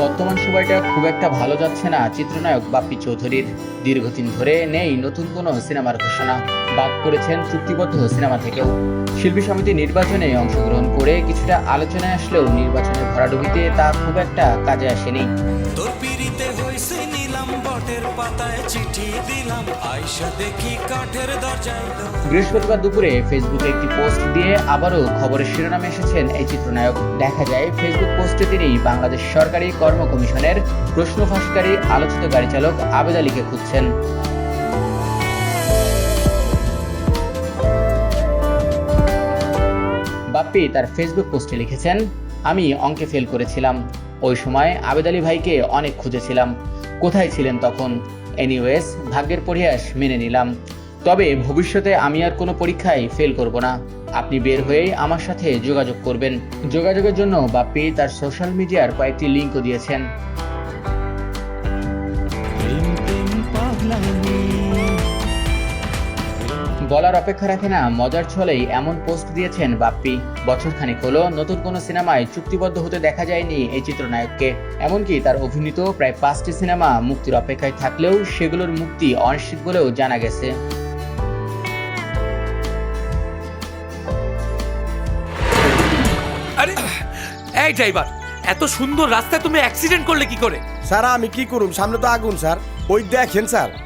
বর্তমান সময়টা খুব একটা ভালো যাচ্ছে না চিত্রনায়ক বাপ্পি চৌধুরীর। দীর্ঘদিন ধরে নেই নতুন কোনো সিনেমার ঘোষণা। বাদ করেছেন চুক্তিবদ্ধ সিনেমা থেকেও। শিল্পী সমিতি নির্বাচনে অংশগ্রহণ করে কিছুটা আলোচনায় আসলেও নির্বাচনের ভরাডুবিতে তা খুব একটা কাজে আসেনি। বৃহস্পতিবার দুপুরে ফেসবুকে একটি পোস্ট দিয়ে আবারও খবরের শিরোনামে এসেছেন এই চিত্রনায়ক। দেখা যায় ফেসবুক পোস্টে তিনি বাংলাদেশ সরকারি কর্ম কমিশনের প্রশ্ন ফাঁসকারী আলোচিত গাড়ি চালক আবেদ আলীকে খুঁজছেন। বাপ্পি তার ফেসবুক পোস্টে লিখেছেন, আমি অঙ্কে ফেল করেছিলাম। ওই সময় আবেদ আলী ভাইকে অনেক খুঁজেছিলাম। কোথায় ছিলেন তখন? এনিওয়েজ ভাগ্যের পরিহাস মেনে নিলাম। তবে ভবিষ্যতে আমি আর কোনো পরীক্ষায় ফেল করব না। আপনি বের হয়েই আমার সাথে যোগাযোগ করবেন। যোগাযোগের জন্য বাপ্পি তার সোশ্যাল মিডিয়ার কয়েকটি লিঙ্কও দিয়েছেন। বলার অপেক্ষা রাখে না, মজার ছলেই এমন পোস্ট দিয়েছেন বাপ্পি। বছর খানিক হলো, নতুন কোনো সিনেমায় চুক্তিবদ্ধ হতে দেখা যায়নি এই চিত্রনায়ককে। এমনকি তার অভিনীত প্রায় পাঁচটি সিনেমা মুক্তির অপেক্ষায় থাকলেও সেগুলোর মুক্তি অনিশ্চিত বলেও জানা গেছে। আরে, এই ড্রাইভার, এত সুন্দর রাস্তায় তুমি অ্যাক্সিডেন্ট করলে কি করে? স্যার, আমি কি করুম? সামনে তো আগুন, স্যার। ওই দেখেন, স্যার।